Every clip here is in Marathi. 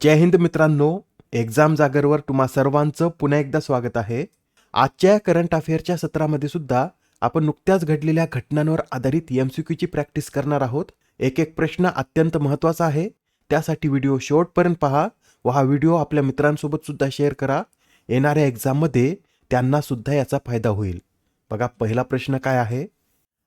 जय हिंद मित्रांनो एक्झाम जागरवर तुम्हा सर्वांचं पुन्हा एकदा स्वागत आहे. आजच्या या करंट अफेअरच्या सत्रामध्ये सुद्धा आपण नुकत्याच घडलेल्या घटनांवर आधारित एम सी क्यूची प्रॅक्टिस करणार आहोत. एक एक प्रश्न अत्यंत महत्त्वाचा आहे. त्यासाठी व्हिडिओ शेवटपर्यंत पहा व हा व्हिडिओ आपल्या मित्रांसोबत सुद्धा शेअर करा. येणाऱ्या एक्झाममध्ये त्यांना सुद्धा याचा फायदा होईल. बघा पहिला प्रश्न काय आहे?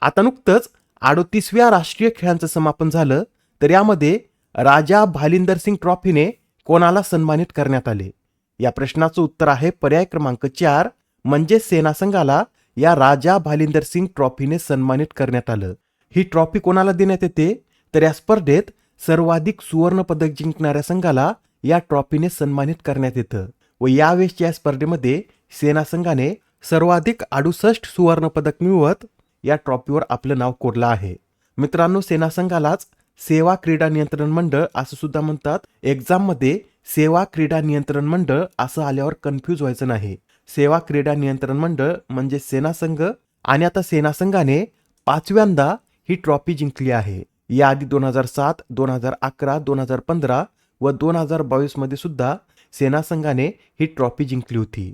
आता नुकतंच अडोतीसव्या राष्ट्रीय खेळांचं समापन झालं तर यामध्ये राजा भालिंदर सिंग ट्रॉफीने कोणाला सन्मानित करण्यात आले? या प्रश्नाचं उत्तर आहे पर्याय क्रमांक चार म्हणजे सेना संघाला या राजा भालिंदर सिंग ट्रॉफीने सन्मानित करण्यात आलं. ही ट्रॉफी कोणाला देण्यात येते? तर या स्पर्धेत सर्वाधिक सुवर्णपदक जिंकणाऱ्या संघाला या ट्रॉफीने सन्मानित करण्यात येतं व यावेळेसच्या या स्पर्धेमध्ये सेना संघाने सर्वाधिक अडुसष्ट सुवर्णपदक मिळवत या ट्रॉफीवर आपलं नाव कोरलं आहे. मित्रांनो सेना संघालाच सेवा क्रीडा नियंत्रण मंडळ असं सुद्धा म्हणतात. एक्झाममध्ये सेवा क्रीडा नियंत्रण मंडळ असं आल्यावर कन्फ्यूज व्हायचं नाही. सेवा क्रीडा नियंत्रण मंडळ म्हणजे सेना संघ आणि आता सेना संघाने पाचव्यांदा ही ट्रॉफी जिंकली आहे. याआधी दोन हजार सात दोन हजार अकरा दोन हजार पंधरा व दोन हजार बावीसमध्ये सुद्धा सेना संघाने ही ट्रॉफी जिंकली होती.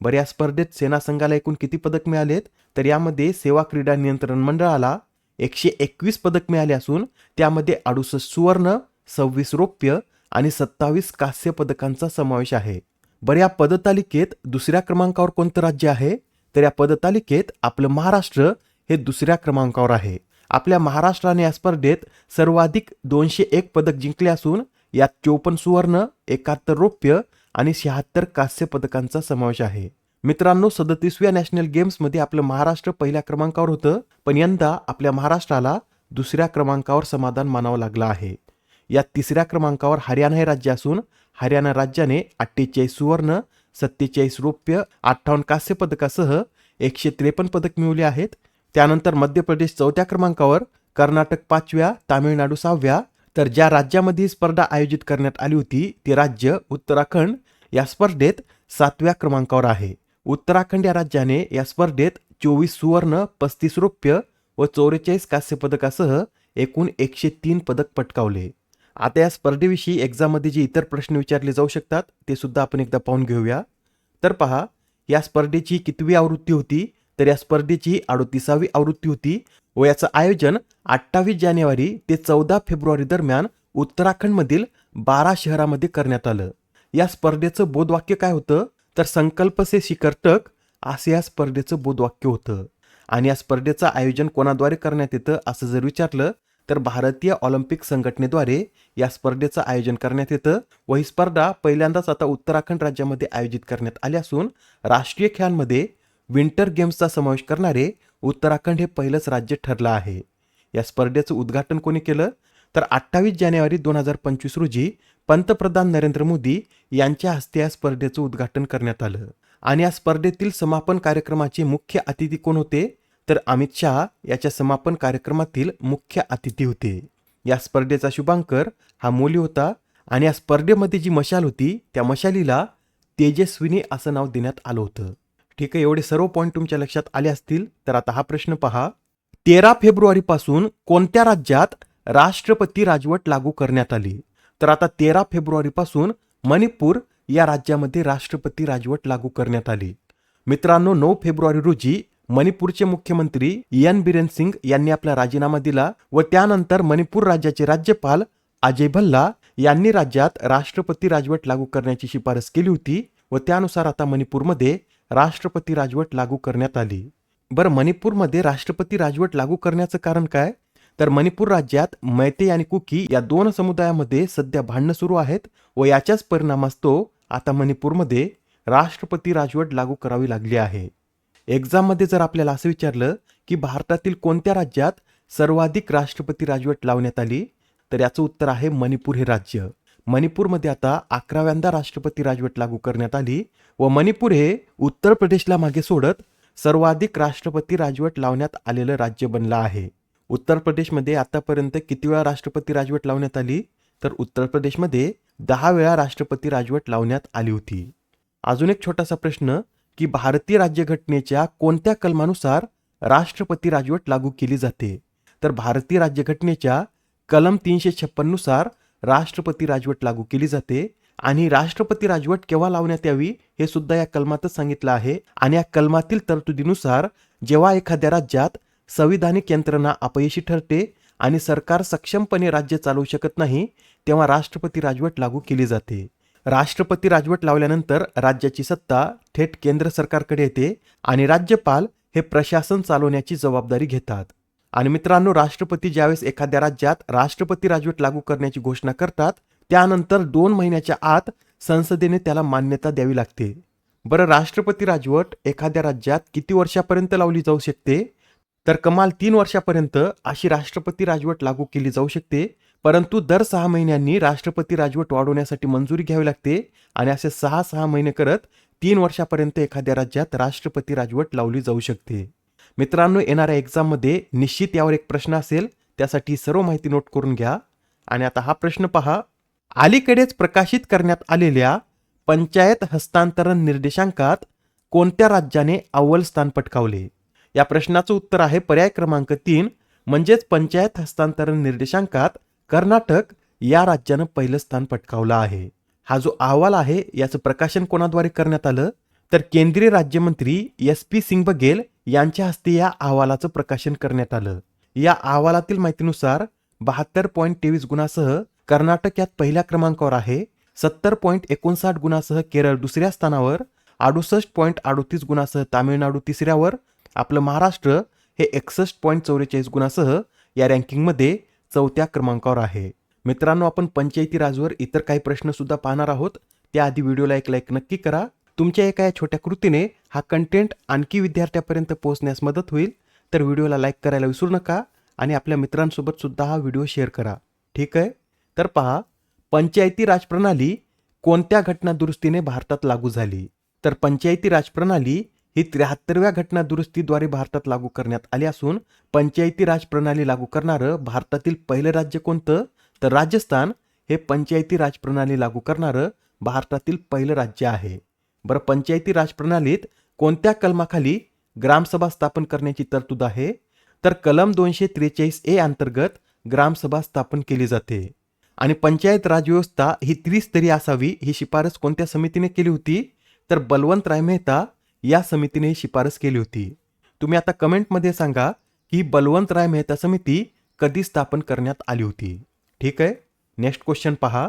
बऱ्या स्पर्धेत सेना संघाला एकूण किती पदक मिळालेत? तर यामध्ये सेवा क्रीडा नियंत्रण मंडळाला एकशे एकवीस पदक मिळाले असून त्यामध्ये अडुसष्ट सुवर्ण सव्वीस रौप्य आणि सत्तावीस कांस्य पदकांचा समावेश आहे. बरं या पदतालिकेत दुसऱ्या क्रमांकावर कोणतं राज्य आहे? तर या पदतालिकेत आपलं महाराष्ट्र हे दुसऱ्या क्रमांकावर आहे. आपल्या महाराष्ट्राने या स्पर्धेत सर्वाधिक दोनशे एक पदक जिंकले असून यात चोपन्न सुवर्ण एकाहत्तर रौप्य आणि शहात्तर कांस्य पदकांचा समावेश आहे. मित्रांनो सदतीसव्या नॅशनल गेम्समध्ये आपलं महाराष्ट्र पहिल्या क्रमांकावर होतं पण यंदा आपल्या महाराष्ट्राला दुसऱ्या क्रमांकावर समाधान मानावं लागलं आहे. या तिसऱ्या क्रमांकावर हरियाणा हे राज्य असून हरियाणा राज्याने अठ्ठेचाळीस सुवर्ण सत्तेचाळीस रौप्य अठ्ठावन्न कांस्य पदकासह एकशे त्रेपन्न पदक मिळवले आहेत. त्यानंतर मध्य प्रदेश चौथ्या क्रमांकावर कर्नाटक पाचव्या तामिळनाडू सहाव्या तर ज्या राज्यामध्ये स्पर्धा आयोजित करण्यात आली होती ते राज्य उत्तराखंड या स्पर्धेत सातव्या क्रमांकावर आहे. उत्तराखंड या राज्याने या स्पर्धेत चोवीस सुवर्ण पस्तीस रौप्य व चौवेचाळीस कांस्य पदकासह एकूण एकशे तीन पदक पटकावले. आता या स्पर्धेविषयी एक्झाममध्ये जे इतर प्रश्न विचारले जाऊ शकतात ते सुद्धा आपण एकदा पाहून घेऊया. तर पहा या स्पर्धेची कितवी आवृत्ती होती? तर या स्पर्धेची अडोतीसावी आवृत्ती होती व याचं आयोजन अठ्ठावीस जानेवारी ते चौदा फेब्रुवारी दरम्यान उत्तराखंडमधील बारा शहरामध्ये करण्यात आलं. या स्पर्धेचं बोधवाक्य काय होतं? तर संकल्प से शिखर टक असं या स्पर्धेचं बोधवाक्य होतं. आणि या स्पर्धेचं आयोजन कोणाद्वारे करण्यात येतं असं जर विचारलं तर भारतीय ऑलिम्पिक संघटनेद्वारे या स्पर्धेचं आयोजन करण्यात येतं. व ही स्पर्धा पहिल्यांदाच आता उत्तराखंड राज्यामध्ये आयोजित करण्यात आली असून राष्ट्रीय खेळांमध्ये विंटर गेम्सचा समावेश करणारे उत्तराखंड हे पहिलंच राज्य ठरलं आहे. या स्पर्धेचं उद्घाटन कोणी केलं? तर अठ्ठावीस जानेवारी दोन हजार पंचवीस रोजी पंतप्रधान नरेंद्र मोदी यांच्या हस्ते या स्पर्धेचं उद्घाटन करण्यात आलं. आणि या स्पर्धेतील समापन कार्यक्रमाचे मुख्य अतिथी कोण होते? तर अमित शहा याच्या समापन कार्यक्रमातील मुख्य अतिथी होते. या स्पर्धेचा शुभांकर हा मोली होता आणि या स्पर्धेमध्ये जी मशाल होती त्या मशालीला तेजस्विनी असं नाव देण्यात आलं होतं. ठीक आहे एवढे सर्व पॉईंट तुमच्या लक्षात आले असतील तर आता हा प्रश्न पहा. तेरा फेब्रुवारीपासून कोणत्या राज्यात राष्ट्रपती राजवट लागू करण्यात आली. तर आता तेरा फेब्रुवारीपासून मणिपूर या राज्यामध्ये राष्ट्रपती राजवट लागू करण्यात आली. मित्रांनो नऊ फेब्रुवारी रोजी मणिपूरचे मुख्यमंत्री एन बिरेन सिंग यांनी आपला राजीनामा दिला व त्यानंतर मणिपूर राज्याचे राज्यपाल अजय भल्ला यांनी राज्यात राष्ट्रपती राजवट लागू करण्याची शिफारस केली होती व त्यानुसार आता मणिपूरमध्ये राष्ट्रपती राजवट लागू करण्यात आली. बरं मणिपूरमध्ये राष्ट्रपती राजवट लागू करण्याचं कारण काय? तर मणिपूर राज्यात मैते आणि कुकी या दोन समुदायामध्ये सध्या भांडणं सुरू आहेत व याच्याच परिणामास्तव आता मणिपूरमध्ये राष्ट्रपती राजवट लागू करावी लागली आहे. एक्झाममध्ये जर आपल्याला असं विचारलं की भारतातील कोणत्या राज्यात सर्वाधिक राष्ट्रपती राजवट लावण्यात आली तर याचं उत्तर आहे मणिपूर हे राज्य. मणिपूरमध्ये आता अकराव्यांदा राष्ट्रपती राजवट लागू करण्यात आली व मणिपूर हे उत्तर प्रदेशला मागे सोडत सर्वाधिक राष्ट्रपती राजवट लावण्यात आलेलं राज्य बनलं आहे. उत्तर प्रदेशमध्ये आतापर्यंत किती वेळा राष्ट्रपती राजवट लावण्यात आली? तर उत्तर प्रदेशमध्ये दहा वेळा राष्ट्रपती राजवट लावण्यात आली होती. अजून एक छोटासा प्रश्न की भारतीय राज्यघटनेच्या कोणत्या कलमानुसार राष्ट्रपती राजवट लागू केली जाते? तर भारतीय राज्यघटनेच्या कलम तीनशे छप्पननुसार राष्ट्रपती राजवट लागू केली जाते आणि राष्ट्रपती राजवट केव्हा लावण्यात यावी हे सुद्धा या कलमातच सांगितलं आहे. आणि या कलमातील तरतुदीनुसार जेव्हा एखाद्या राज्यात संविधानिक यंत्रणा अपयशी ठरते आणि सरकार सक्षमपणे राज्य चालवू शकत नाही तेव्हा राष्ट्रपती राजवट लागू केली जाते. राष्ट्रपती राजवट लावल्यानंतर राज्याची सत्ता थेट केंद्र सरकारकडे येते आणि राज्यपाल हे प्रशासन चालवण्याची जबाबदारी घेतात. आणि मित्रांनो राष्ट्रपती ज्यावेळेस एखाद्या राज्यात राष्ट्रपती राजवट लागू करण्याची घोषणा करतात त्यानंतर दोन महिन्याच्या आत संसदेने त्याला मान्यता द्यावी लागते. बरं राष्ट्रपती राजवट एखाद्या राज्यात किती वर्षापर्यंत लावली जाऊ शकते? तर कमाल तीन वर्षापर्यंत अशी राष्ट्रपती राजवट लागू केली जाऊ शकते. परंतु दर सहा महिन्यांनी राष्ट्रपती राजवट वाढवण्यासाठी मंजुरी घ्यावी लागते आणि असे सहा सहा महिने करत तीन वर्षापर्यंत एखाद्या राज्यात राष्ट्रपती राजवट लावली जाऊ शकते. मित्रांनो येणाऱ्या एक्झाममध्ये निश्चित यावर एक प्रश्न असेल. त्यासाठी सर्व माहिती नोट करून घ्या. आणि आता हा प्रश्न पहा. अलीकडेच प्रकाशित करण्यात आलेल्या पंचायत हस्तांतरण निर्देशांकात कोणत्या राज्याने अव्वल स्थान पटकावले? या प्रश्नाचं उत्तर आहे पर्याय क्रमांक तीन म्हणजेच पंचायत हस्तांतरण निर्देशांकात कर्नाटक या राज्यानं पहिलं स्थान पटकावलं आहे. हा जो अहवाल आहे याचं प्रकाशन कोणाद्वारे करण्यात आलं? तर केंद्रीय राज्यमंत्री एस पी सिंग बघेल यांच्या हस्ते या अहवालाचं प्रकाशन करण्यात आलं. या अहवालातील माहितीनुसार बहात्तर पॉईंट तेवीस गुणासह कर्नाटक यात पहिल्या क्रमांकावर आहे सत्तर पॉईंट एकोणसाठ गुणासह केरळ दुसऱ्या स्थानावर अडुसष्ट पॉईंट अडोतीस गुणासह तामिळनाडू तिसऱ्यावर आपलं महाराष्ट्र हे एकसष्ट पॉईंट चौवेचाळीस गुणासह या रँकिंगमध्ये चौथ्या क्रमांकावर आहे. मित्रांनो आपण पंचायती राजवर इतर काही प्रश्नसुद्धा पाहणार आहोत. त्याआधी व्हिडिओला एक लाईक नक्की करा. तुमच्या एका या छोट्या कृतीने हा कंटेंट आणखी विद्यार्थ्यापर्यंत पोहोचण्यास मदत होईल. तर व्हिडिओला लाईक करायला विसरू नका आणि आपल्या मित्रांसोबत सुद्धा हा व्हिडिओ शेअर करा. ठीक आहे? तर पहा पंचायती राजप्रणाली कोणत्या घटना दुरुस्तीने भारतात लागू झाली? तर पंचायती राजप्रणाली ही त्र्याहत्तरव्या घटना दुरुस्तीद्वारे भारतात लागू करण्यात आली असून पंचायती राज प्रणाली लागू करणारं भारतातील पहिलं राज्य कोणतं? तर राजस्थान. हे पंचायती राज प्रणाली लागू करणारं भारतातील पहिलं राज्य आहे. बरं पंचायती राज प्रणालीत कोणत्या कलमाखाली ग्रामसभा स्थापन करण्याची तरतूद आहे? तर कलम दोनशे त्रेचाळीस ए अंतर्गत ग्रामसभा स्थापन केली जाते. आणि पंचायत राजव्यवस्था ही त्रिस्तरीय असावी ही शिफारस कोणत्या समितीने केली होती? तर बलवंतराय मेहता या समितीने शिफारस केली होती. तुम्ही आता कमेंटमध्ये सांगा की बलवंतराय मेहता समिती कधी स्थापन करण्यात आली होती. ठीक आहे? नेक्स्ट क्वेश्चन पहा.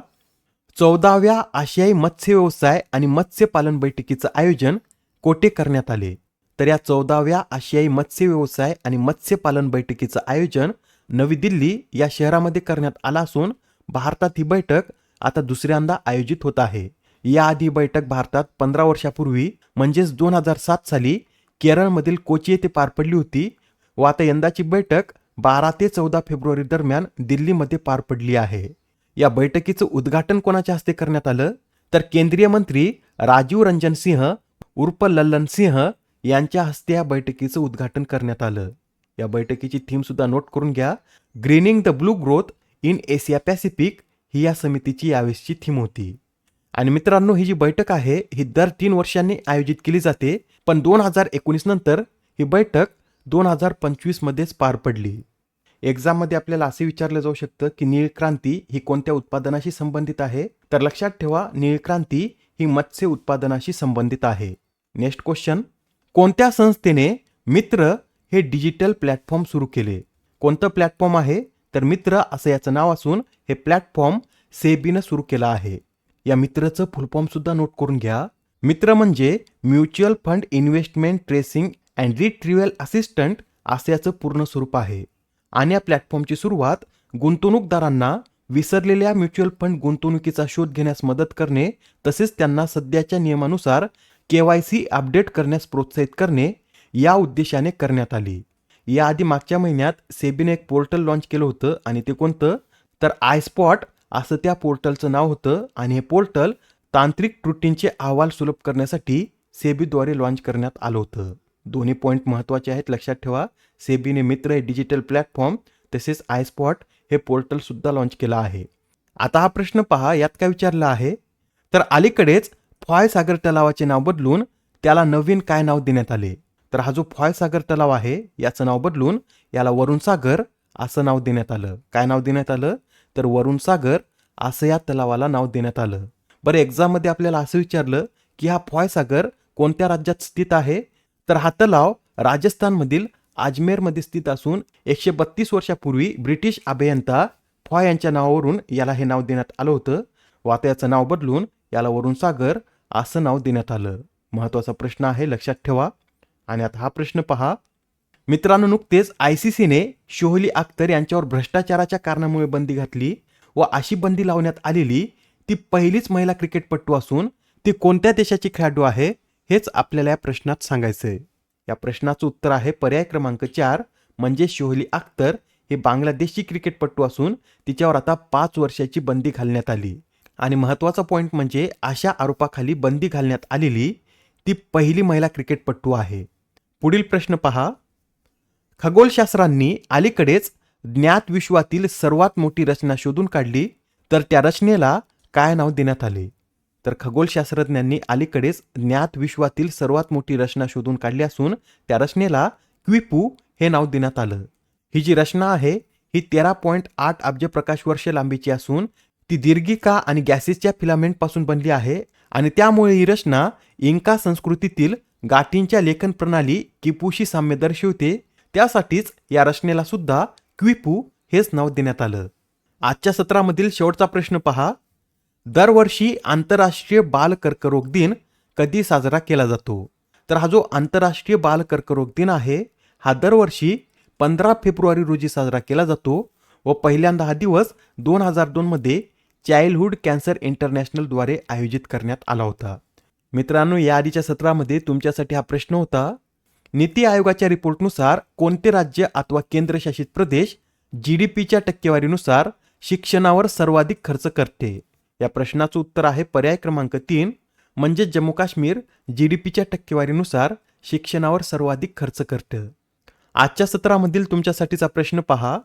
चौदाव्या आशियाई मत्स्य व्यवसाय आणि मत्स्यपालन बैठकीचं आयोजन कोठे करण्यात आले? तर या चौदाव्या आशियाई मत्स्य व्यवसाय आणि मत्स्यपालन बैठकीचं आयोजन नवी दिल्ली या शहरामध्ये करण्यात आला असून भारतात ही बैठक आता दुसऱ्यांदा आयोजित होत आहे. याआधी बैठक भारतात पंधरा वर्षापूर्वी म्हणजेच दोन हजार सात साली केरळमधील कोची येथे पार पडली होती व आता यंदाची बैठक बारा ते चौदा फेब्रुवारी दरम्यान दिल्लीमध्ये पार पडली आहे. या बैठकीचं उद्घाटन कोणाच्या हस्ते करण्यात आलं? तर केंद्रीय मंत्री राजीव रंजन सिंह उर्फ लल्लन सिंह यांच्या हस्ते या बैठकीचं उद्घाटन करण्यात आलं. या बैठकीची थीम सुद्धा नोट करून घ्या. Greening the blue growth in Asia Pacific ही या समितीची यावेळेसची थीम होती. आणि मित्रांनो ही जी बैठक आहे ही दर तीन वर्षांनी आयोजित केली जाते पण दोन हजार एकोणीस नंतर ही बैठक दोन हजार पंचवीस मध्येच पार पडली. एक्झाममध्ये आपल्याला असे विचारलं जाऊ शकतं की निळ क्रांती ही कोणत्या उत्पादनाशी संबंधित आहे? तर लक्षात ठेवा निळ क्रांती ही मत्स्य उत्पादनाशी संबंधित आहे. नेक्स्ट क्वेश्चन कोणत्या संस्थेने मित्र हे डिजिटल प्लॅटफॉर्म सुरू केले? कोणतं प्लॅटफॉर्म आहे? तर मित्र असं याचं नाव असून हे प्लॅटफॉर्म सेबीनं सुरू केलं आहे. या मित्रचं फुलफॉर्म सुद्धा नोट करून घ्या. मित्र म्हणजे mutual fund investment tracing and retrieval assistant असे याचं पूर्ण स्वरूप आहे. आणि या प्लॅटफॉर्मची सुरुवात गुंतवणूकदारांना विसरलेल्या म्युच्युअल फंड गुंतवणुकीचा शोध घेण्यास मदत करणे तसेच त्यांना सध्याच्या नियमानुसार केवायसी अपडेट करण्यास प्रोत्साहित करणे या उद्देशाने करण्यात आली. याआधी मागच्या महिन्यात सेबीने एक पोर्टल लॉन्च केलं होतं आणि ते कोणतं? तर आय स्पॉट असं त्या पोर्टलचं नाव होतं आणि हे पोर्टल तांत्रिक त्रुटींचे अहवाल सुलभ करण्यासाठी सेबीद्वारे लॉन्च करण्यात आलं होतं. दोन्ही पॉईंट महत्त्वाचे आहेत लक्षात ठेवा. सेबीने मित्र हे डिजिटल प्लॅटफॉर्म तसेच आय स्पॉट हे पोर्टल सुद्धा लॉन्च केलं आहे. आता हा प्रश्न पहा यात काय विचारलं आहे? तर अलीकडेच फॉय सागर तलावाचे नाव बदलून त्याला नवीन काय नाव देण्यात आले? तर हा जो फॉय सागर तलाव आहे याचं नाव बदलून याला वरुण सागर असं नाव देण्यात आलं. काय नाव देण्यात आलं? तर वरुण सागर असं या तलावाला नाव देण्यात आलं. बरं एक्झाममध्ये आपल्याला असं विचारलं की हा फॉय सागर कोणत्या राज्यात स्थित आहे? तर हा तलाव राजस्थानमधील अजमेरमध्ये स्थित असून एकशे बत्तीस वर्षापूर्वी ब्रिटिश अभियंता फॉय यांच्या नावावरून याला हे नाव देण्यात आलं होतं. वात्याचं नाव बदलून याला वरुण सागर असं नाव देण्यात आलं. महत्त्वाचा प्रश्न आहे लक्षात ठेवा. आणि आता हा प्रश्न पहा. मित्रांनो नुकतेच आय सी सीने शोहली अख्तर यांच्यावर भ्रष्टाचाराच्या कारणामुळे बंदी घातली व अशी बंदी लावण्यात आलेली ती पहिलीच महिला क्रिकेटपटू असून ती कोणत्या देशाची खेळाडू आहे हेच आपल्याला या प्रश्नात सांगायचं आहे या प्रश्नाचं उत्तर आहे पर्याय क्रमांक चार म्हणजे शोहली अख्तर हे बांगलादेशची क्रिकेटपटू असून तिच्यावर आता पाच वर्षाची बंदी घालण्यात आली. आणि महत्त्वाचा पॉईंट म्हणजे अशा आरोपाखाली बंदी घालण्यात आलेली ती पहिली महिला क्रिकेटपटू आहे. पुढील प्रश्न पहा. खगोलशास्त्रांनी अलीकडेच ज्ञात विश्वातील सर्वात मोठी रचना शोधून काढली तर त्या रचनेला काय नाव देण्यात आले? तर खगोलशास्त्रज्ञांनी अलीकडेच ज्ञात विश्वातील सर्वात मोठी रचना शोधून काढली असून त्या रचनेला क्विपू हे नाव देण्यात आलं. ही जी रचना आहे ही तेरा पॉईंट आठ अब्ज प्रकाश वर्ष लांबीची असून ती दीर्घिका आणि गॅसेसच्या फिलामेंटपासून बनली आहे आणि त्यामुळे ही रचना इंका संस्कृतीतील गाठींच्या लेखन प्रणाली किपूशी साम्य दर्शवते त्यासाठीच या रचनेला सुद्धा क्विपू हेच नाव देण्यात आलं. आजच्या सत्रामधील शेवटचा प्रश्न पहा. दरवर्षी आंतरराष्ट्रीय बाल कर्करोग दिन कधी साजरा केला जातो? तर हा जो आंतरराष्ट्रीय बाल कर्करोग दिन आहे हा दरवर्षी पंधरा फेब्रुवारी रोजी साजरा केला जातो व पहिल्यांदा हा दिवस दोन हजार दोनमध्ये चाइल्डहुड कॅन्सर इंटरनॅशनलद्वारे आयोजित करण्यात आला होता. मित्रांनो या आधीच्या सत्रामध्ये तुमच्यासाठी हा प्रश्न होता नीती आयोगाच्या रिपोर्टनुसार कोणते राज्य अथवा केंद्रशासित प्रदेश जी डी पीच्या टक्केवारीनुसार शिक्षणावर सर्वाधिक खर्च करते? या प्रश्नाचं उत्तर आहे पर्याय क्रमांक तीन म्हणजे जम्मू काश्मीर जी डी पीच्या टक्केवारीनुसार शिक्षणावर सर्वाधिक खर्च करतं. आजच्या सत्रामधील तुमच्यासाठीचा प्रश्न पहा.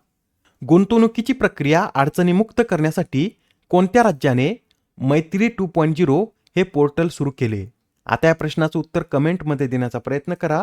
गुंतवणुकीची प्रक्रिया अडचणीमुक्त करण्यासाठी कोणत्या राज्याने मैत्री टू पॉईंट झिरो हे पोर्टल सुरू केले? आता या प्रश्नाचं उत्तर कमेंटमध्ये देण्याचा प्रयत्न करा.